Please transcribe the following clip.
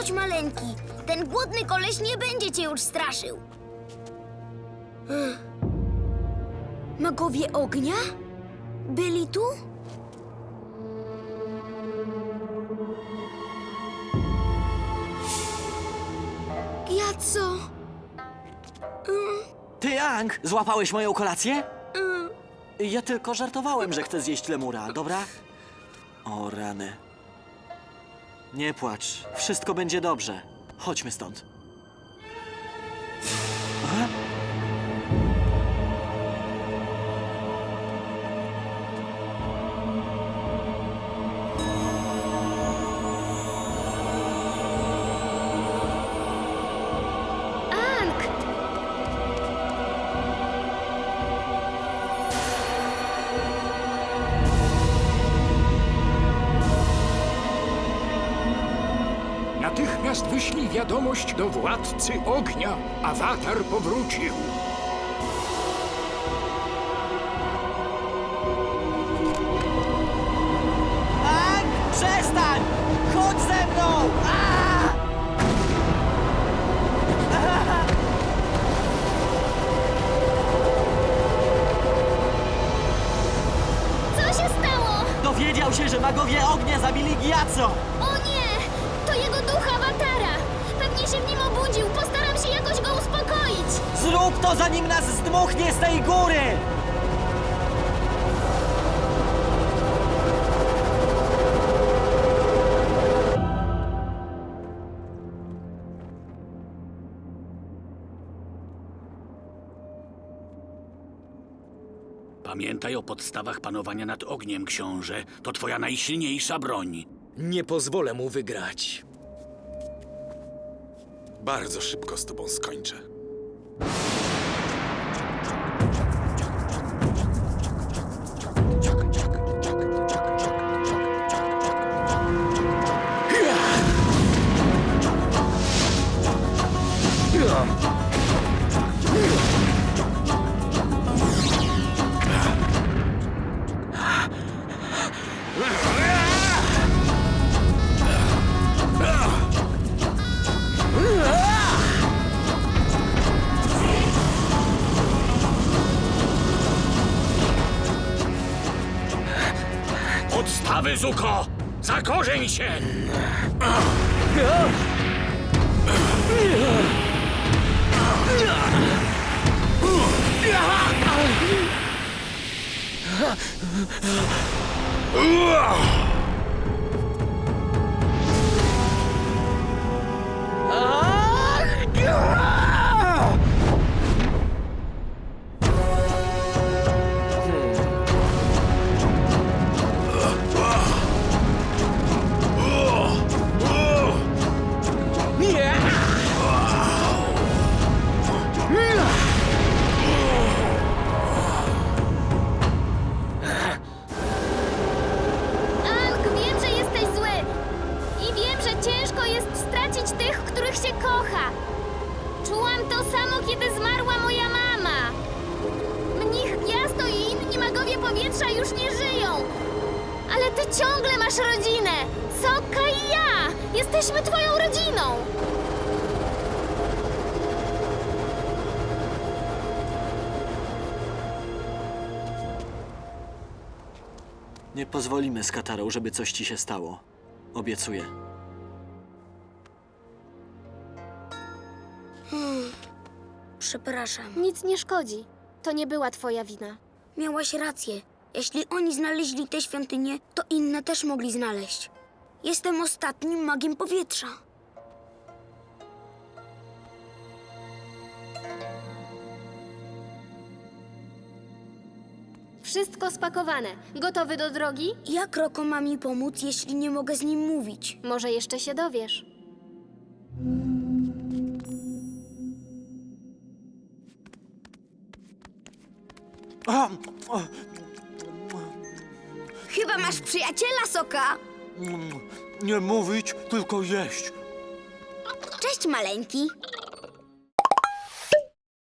Chodź, maleńki. Ten głodny koleś nie będzie cię już straszył. Magowie ognia? Byli tu? Ja co? Ty, Ang, złapałeś moją kolację? Ja tylko żartowałem, że chcę zjeść lemura, dobra? O, rany. Nie płacz, wszystko będzie dobrze. Chodźmy stąd. Natychmiast wyślij wiadomość do władcy ognia. Awatar powrócił. Ang, przestań! Chodź ze mną! A! Co się stało? Dowiedział się, że magowie ognia zabili Giaco! O się w nim obudził. Postaram się jakoś go uspokoić. Zrób to, zanim nas zdmuchnie z tej góry! Pamiętaj o podstawach panowania nad ogniem, książę. To twoja najsilniejsza broń. Nie pozwolę mu wygrać. Bardzo szybko z tobą skończę. Podstawy, Zuko! Zakorzeń się! Ank, tych, których się kocha. Czułam to samo, kiedy zmarła moja mama. Mnich Gwiazdo i inni magowie powietrza już nie żyją. Ale ty ciągle masz rodzinę. Soka i ja. Jesteśmy twoją rodziną. Nie pozwolimy z Katarą, żeby coś ci się stało. Obiecuję. Przepraszam. Nic nie szkodzi. To nie była twoja wina. Miałaś rację. Jeśli oni znaleźli tę świątynię, to inne też mogli znaleźć. Jestem ostatnim magiem powietrza. Wszystko spakowane. Gotowy do drogi? Jak Roko ma mi pomóc, jeśli nie mogę z nim mówić? Może jeszcze się dowiesz. Chyba masz przyjaciela, Soka. nie mówić, tylko jeść. Cześć, maleńki.